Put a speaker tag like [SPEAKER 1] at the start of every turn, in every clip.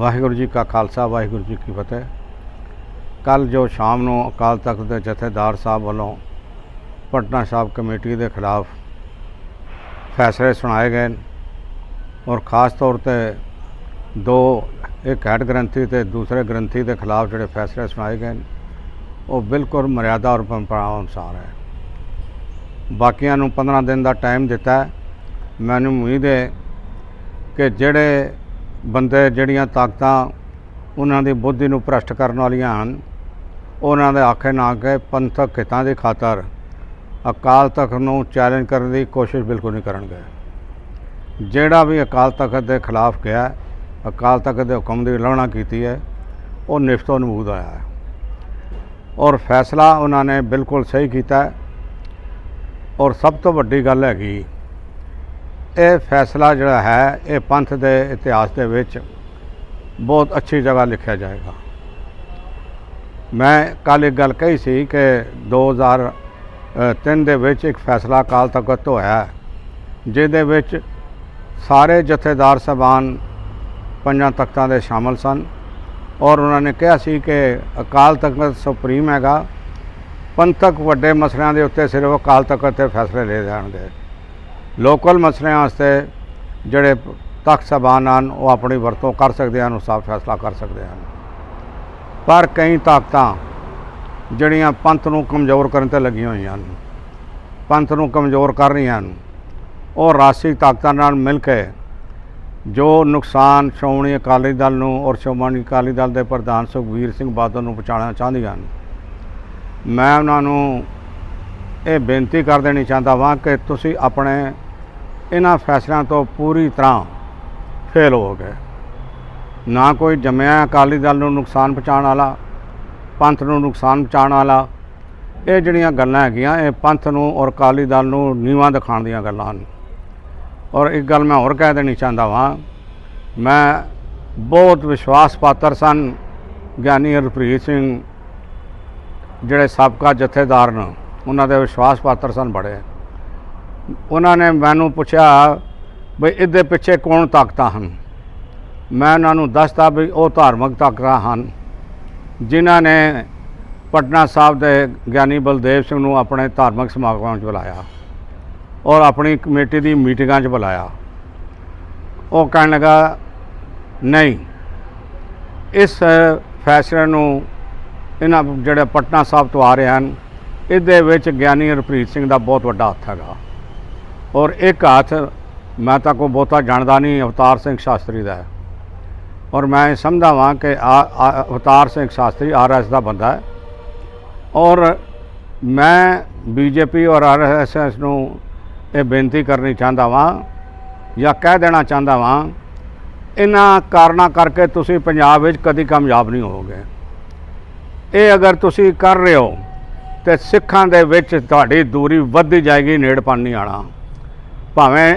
[SPEAKER 1] ਵਾਹਿਗੁਰੂ ਜੀ ਕਾ ਖਾਲਸਾ, ਵਾਹਿਗੁਰੂ ਜੀ ਕੀ ਫਤਿਹ। ਕੱਲ ਜੋ ਸ਼ਾਮ ਨੂੰ ਅਕਾਲ ਤਖਤ ਦੇ ਜਥੇਦਾਰ ਸਾਹਿਬ ਵੱਲੋਂ ਪਟਨਾ ਸਾਹਿਬ ਕਮੇਟੀ ਦੇ ਖਿਲਾਫ ਫੈਸਲੇ ਸੁਣਾਏ ਗਏ ਨੇ ਔਰ ਖਾਸ ਤੌਰ ਤੇ ਦੋ, ਇੱਕ ਹੈਡ ਗ੍ਰੰਥੀ ਤੇ ਦੂਸਰੇ ਗ੍ਰੰਥੀ ਦੇ ਖਿਲਾਫ ਜਿਹੜੇ ਫੈਸਲੇ ਸੁਣਾਏ ਗਏ ਨੇ, ਉਹ ਬਿਲਕੁਲ ਮਰਿਆਦਾ ਔਰ ਪਰੰਪਰਾ ਅਨੁਸਾਰ ਹੈ। ਬਾਕੀਆਂ ਨੂੰ 15 ਦਿਨ ਦਾ ਟਾਈਮ ਦਿੱਤਾ ਮੈਨੂੰ ਉਮੀਦ ਹੈ ਕਿ ਜਿਹੜੇ ਬੰਦੇ ਜਿਹੜੀਆਂ ਤਾਕਤਾਂ ਉਹਨਾਂ ਦੀ ਬੁੱਧੀ ਨੂੰ ਭ੍ਰਸ਼ਟ ਕਰਨ ਵਾਲੀਆਂ ਹਨ, ਉਹਨਾਂ ਦੇ ਆਖੇ ਨਾ ਕੇ ਪੰਥਕ ਹਿੱਤਾਂ ਦੀ ਖਾਤਰ ਅਕਾਲ ਤਖਤ ਨੂੰ ਚੈਲੰਜ ਕਰਨ ਦੀ ਕੋਸ਼ਿਸ਼ ਬਿਲਕੁਲ ਨਹੀਂ ਕਰਨਗੇ। ਜਿਹੜਾ ਵੀ ਅਕਾਲ ਤਖਤ ਦੇ ਖਿਲਾਫ ਗਿਆ, ਅਕਾਲ ਤਖਤ ਦੇ ਹੁਕਮ ਦੀ ਉਲੰਘਣਾ ਕੀਤੀ ਹੈ, ਉਹ ਨਿਫਤੋ ਨਮੂਦ ਆਇਆ ਹੈ। ਔਰ ਫੈਸਲਾ ਉਹਨਾਂ ਨੇ ਬਿਲਕੁਲ ਸਹੀ ਕੀਤਾ ਔਰ ਸਭ ਤੋਂ ਵੱਡੀ ਗੱਲ ਹੈਗੀ ਇਹ ਫੈਸਲਾ ਜਿਹੜਾ ਹੈ, ਇਹ ਪੰਥ ਦੇ ਇਤਿਹਾਸ ਦੇ ਵਿੱਚ ਬਹੁਤ ਅੱਛੀ ਜਗ੍ਹਾ ਲਿਖਿਆ ਜਾਏਗਾ। ਮੈਂ ਕੱਲ੍ਹ ਇੱਕ ਗੱਲ ਕਹੀ ਸੀ ਕਿ 2003 ਦੇ ਵਿੱਚ ਇੱਕ ਫੈਸਲਾ ਅਕਾਲ ਤਖਤ ਤੋਂ ਹੋਇਆ ਜਿਹਦੇ ਵਿੱਚ ਸਾਰੇ ਜਥੇਦਾਰ ਸਭਾਨ ਪੰਜਾਂ ਤਖਤਾਂ ਦੇ ਸ਼ਾਮਲ ਸਨ ਔਰ ਉਹਨਾਂ ਨੇ ਕਿਹਾ ਸੀ ਕਿ ਅਕਾਲ ਤਖਤ ਸੁਪਰੀਮ ਹੈਗਾ, ਪੰਥਕ ਵੱਡੇ ਮਸਲਿਆਂ ਦੇ ਉੱਤੇ ਸਿਰਫ ਅਕਾਲ ਤਖਤ ਤੇ ਫੈਸਲੇ ਲਏ ਜਾਣਗੇ। ਲੋਕਲ ਮਸਲਿਆਂ ਵਾਸਤੇ ਜਿਹੜੇ ਤਖਤ ਸਭਾਨ ਹਨ, ਉਹ ਆਪਣੀ ਵਰਤੋਂ ਕਰ ਸਕਦੇ ਹਨ, ਉਹ ਸਾਫ਼ ਫੈਸਲਾ ਕਰ ਸਕਦੇ ਹਨ। ਪਰ ਕਈ ਤਾਕਤਾਂ ਜਿਹੜੀਆਂ ਪੰਥ ਨੂੰ ਕਮਜ਼ੋਰ ਕਰਨ ਤੇ ਲੱਗੀਆਂ ਹੋਈਆਂ ਹਨ, ਪੰਥ ਨੂੰ ਕਮਜ਼ੋਰ ਕਰ ਰਹੀਆਂ ਹਨ, ਉਹ ਰਾਸ਼ੀ ਤਾਕਤਾਂ ਨਾਲ ਮਿਲ ਕੇ ਜੋ ਨੁਕਸਾਨ ਸ਼੍ਰੋਮਣੀ ਅਕਾਲੀ ਦਲ ਨੂੰ ਔਰ ਸ਼੍ਰੋਮਣੀ ਅਕਾਲੀ ਦਲ ਦੇ ਪ੍ਰਧਾਨ ਸੁਖਬੀਰ ਸਿੰਘ ਬਾਦਲ ਨੂੰ ਪਹੁੰਚਾਉਣਾ ਚਾਹੁੰਦੀਆਂ ਹਨ। ਮੈਂ ਉਹਨਾਂ ਨੂੰ ਇਹ ਬੇਨਤੀ ਕਰ ਦੇਣੀ ਚਾਹੁੰਦਾ ਵਾਂ ਕਿ ਤੁਸੀਂ ਆਪਣੇ ਇਹਨਾਂ ਫੈਸਲਿਆਂ ਤੋਂ ਪੂਰੀ ਤਰ੍ਹਾਂ ਫੇਲ ਹੋ ਗਏ। ਨਾ ਕੋਈ ਜੰਮਿਆ ਅਕਾਲੀ ਦਲ ਨੂੰ ਨੁਕਸਾਨ ਪਹੁੰਚਾਉਣ ਵਾਲਾ, ਪੰਥ ਨੂੰ ਨੁਕਸਾਨ ਪਹੁੰਚਾਉਣ ਵਾਲਾ। ਇਹ ਜਿਹੜੀਆਂ ਗੱਲਾਂ ਹੈਗੀਆਂ, ਇਹ ਪੰਥ ਨੂੰ ਔਰ ਅਕਾਲੀ ਦਲ ਨੂੰ ਨੀਵਾਂ ਦਿਖਾਉਣ ਦੀਆਂ ਗੱਲਾਂ ਹਨ। ਔਰ ਇੱਕ ਗੱਲ ਮੈਂ ਹੋਰ ਕਹਿ ਦੇਣੀ ਚਾਹੁੰਦਾ ਵਾਂ, ਮੈਂ ਬਹੁਤ ਵਿਸ਼ਵਾਸ ਪਾਤਰ ਸਨ, ਗਿਆਨੀ ਹਰਪ੍ਰੀਤ ਸਿੰਘ, ਜਿਹੜੇ ਸਾਬਕਾ ਜਥੇਦਾਰ ਨੇ, ਉਹਨਾਂ ਦੇ ਵਿਸ਼ਵਾਸ ਪਾਤਰ ਸਨ ਬੜੇ। ਉਹਨਾਂ ਨੇ ਮੈਨੂੰ ਪੁੱਛਿਆ ਵੀ ਇਹਦੇ ਪਿੱਛੇ ਕੌਣ ਤਾਕਤਾਂ ਹਨ? ਮੈਂ ਉਹਨਾਂ ਨੂੰ ਦੱਸਤਾ ਵੀ ਉਹ ਧਾਰਮਿਕ ਤਾਕਤਾਂ ਹਨ। ਜਿਨ੍ਹਾਂ ਨੇ ਪਟਨਾ ਸਾਹਿਬ ਦੇ ਗਿਆਨੀ ਬਲਦੇਵ ਸਿੰਘ ਨੂੰ ਆਪਣੇ ਧਾਰਮਿਕ ਸਮਾਗਮਾਂ 'ਚ ਬੁਲਾਇਆ ਔਰ ਆਪਣੀ ਕਮੇਟੀ ਦੀ ਮੀਟਿੰਗਾਂ 'ਚ ਬੁਲਾਇਆ। ਉਹ ਕਹਿਣ ਲੱਗਾ, ਨਹੀਂ, ਇਸ ਫੈਸਲੇ ਨੂੰ ਇਹਨਾਂ ਜਿਹੜੇ ਪਟਨਾ ਸਾਹਿਬ ਤੋਂ ਆ ਰਹੇ ਹਨ, ਇਹਦੇ ਵਿੱਚ ਗਿਆਨੀ ਹਰਪ੍ਰੀਤ ਸਿੰਘ ਦਾ ਬਹੁਤ ਵੱਡਾ ਹੱਥ ਹੈਗਾ। ਔਰ ਇੱਕ ਹੱਥ ਮੈਂ ਤਾਂ ਕੋਈ ਬਹੁਤਾ ਜਾਣਦਾ ਨਹੀਂ, ਅਵਤਾਰ ਸਿੰਘ ਸ਼ਾਸਤਰੀ ਦਾ ਹੈ। ਔਰ ਮੈਂ ਇਹ ਸਮਝਦਾ ਵਾਂ ਕਿ ਆ- ਅਵਤਾਰ ਸਿੰਘ ਸ਼ਾਸਤਰੀ ਆਰਐਸ ਦਾ ਬੰਦਾ ਹੈ। ਔਰ ਮੈਂ ਬੀਜੇਪੀ ਔਰ ਆਰਐਸਐਸ ਨੂੰ ਇਹ ਬੇਨਤੀ ਕਰਨੀ ਚਾਹੁੰਦਾ ਵਾਂ ਜਾਂ ਕਹਿ ਦੇਣਾ ਚਾਹੁੰਦਾ ਵਾਂ, ਇਹਨਾਂ ਕਾਰਨਾਂ ਕਰਕੇ ਤੁਸੀਂ ਪੰਜਾਬ ਵਿੱਚ ਕਦੀ ਕਾਮਯਾਬ ਨਹੀਂ ਹੋਵੋਗੇ। ਇਹ ਅਗਰ ਤੁਸੀਂ ਕਰ ਰਹੇ ਹੋ ਤੇ ਸਿੱਖਾਂ ਦੇ ਵਿੱਚ ਤੁਹਾਡੀ ਦੂਰੀ ਵੱਧਦੀ ਜਾਏਗੀ ਨੇੜਪਣ ਨਹੀਂ ਆਣਾ। ਭਾਵੇਂ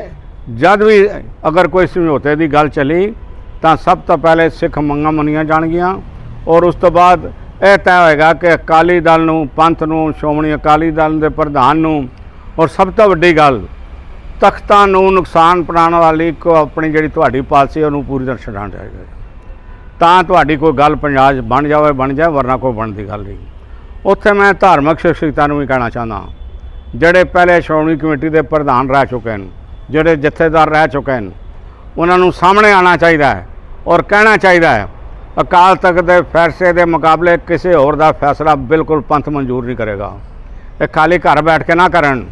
[SPEAKER 1] ਜਦ ਵੀ ਅਗਰ ਕੋਈ ਸਮਝੌਤੇ ਦੀ ਗੱਲ ਚੱਲੀ, ਤਾਂ ਸਭ ਤੋਂ ਪਹਿਲੇ ਸਿੱਖ ਮੰਗਾਂ ਮੰਨੀਆਂ ਜਾਣਗੀਆਂ। ਔਰ ਉਸ ਤੋਂ ਬਾਅਦ ਇਹ ਤੈਅ ਹੋਏਗਾ ਕਿ ਅਕਾਲੀ ਦਲ ਨੂੰ, ਪੰਥ ਨੂੰ, ਸ਼੍ਰੋਮਣੀ ਅਕਾਲੀ ਦਲ ਦੇ ਪ੍ਰਧਾਨ ਨੂੰ, ਔਰ ਸਭ ਤੋਂ ਵੱਡੀ ਗੱਲ, ਤਖਤਾਂ ਨੂੰ ਨੁਕਸਾਨ ਪਹੁੰਚਾਉਣ ਵਾਲੀ ਕੋ ਆਪਣੀ ਜਿਹੜੀ ਤੁਹਾਡੀ ਪਾਲਿਸੀ ਉਹਨੂੰ ਪੂਰੀ ਤਰ੍ਹਾਂ ਛਡਾਉਣ ਜਾਏਗਾ। ਤਾਂ ਤੁਹਾਡੀ ਕੋਈ ਗੱਲ ਪੰਜਾਬ 'ਚ ਬਣ ਜਾਵੇ, ਬਣ ਜਾਏ, ਵਰਨਾ ਕੋਈ ਬਣਦੀ ਗੱਲ ਨਹੀਂ। ਉੱਥੇ ਮੈਂ ਧਾਰਮਿਕ ਸ਼ਖਸੀਅਤਾਂ ਨੂੰ ਵੀ ਕਹਿਣਾ ਚਾਹੁੰਦਾ ਜਿਹੜੇ ਪਹਿਲੇ ਸ਼੍ਰੋਮਣੀ ਕਮੇਟੀ ਦੇ ਪ੍ਰਧਾਨ ਰਹਿ ਚੁੱਕੇ ਹਨ, ਜਿਹੜੇ ਜਥੇਦਾਰ ਰਹਿ ਚੁੱਕੇ ਹਨ, ਉਹਨਾਂ ਨੂੰ ਸਾਹਮਣੇ ਆਉਣਾ ਚਾਹੀਦਾ ਹੈ ਔਰ ਕਹਿਣਾ ਚਾਹੀਦਾ ਹੈ, ਅਕਾਲ ਤਖਤ ਦੇ ਫੈਸਲੇ ਦੇ ਮੁਕਾਬਲੇ ਕਿਸੇ ਹੋਰ ਦਾ ਫੈਸਲਾ ਬਿਲਕੁਲ ਪੰਥ ਮਨਜ਼ੂਰ ਨਹੀਂ ਕਰੇਗਾ। ਇਹ ਖਾਲੀ ਘਰ ਬੈਠ ਕੇ ਨਾ ਕਰਨ,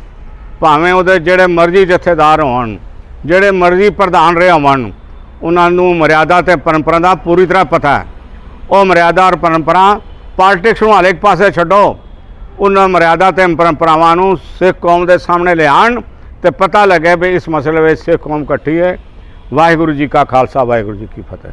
[SPEAKER 1] ਭਾਵੇਂ ਉਹਦੇ ਜਿਹੜੇ ਮਰਜ਼ੀ ਜਥੇਦਾਰ ਹੋਣ, ਜਿਹੜੇ ਮਰਜ਼ੀ ਪ੍ਰਧਾਨ ਰਹੇ ਹੋਣ, ਉਹਨਾਂ ਨੂੰ ਮਰਿਆਦਾ ਤੇ ਪਰੰਪਰਾ ਦਾ ਪੂਰੀ ਤਰ੍ਹਾਂ ਪਤਾ ਹੈ। ਉਹ ਮਰਿਆਦਾ ਔਰ ਪਰੰਪਰਾ ਪਾਲਿਟਿਕਸ ਨੂੰ ਹਾਲੇ ਇੱਕ ਪਾਸੇ ਛੱਡੋ ਉਹਨਾਂ ਮਰਿਆਦਾ ਤੇ ਪਰੰਪਰਾਵਾਂ ਨੂੰ ਸਿੱਖ ਕੌਮ ਦੇ ਸਾਹਮਣੇ ਲਿਆਉਣ ਤੇ ਪਤਾ ਲੱਗੇ ਵੀ ਇਸ ਮਸਲੇ ਵਿੱਚ ਸਿੱਖ ਕੌਮ ਇਕੱਠੀ ਹੈ। ਵਾਹਿਗੁਰੂ ਜੀ ਕਾ ਖਾਲਸਾ, ਵਾਹਿਗੁਰੂ ਜੀ ਕੀ ਫਤਿਹ।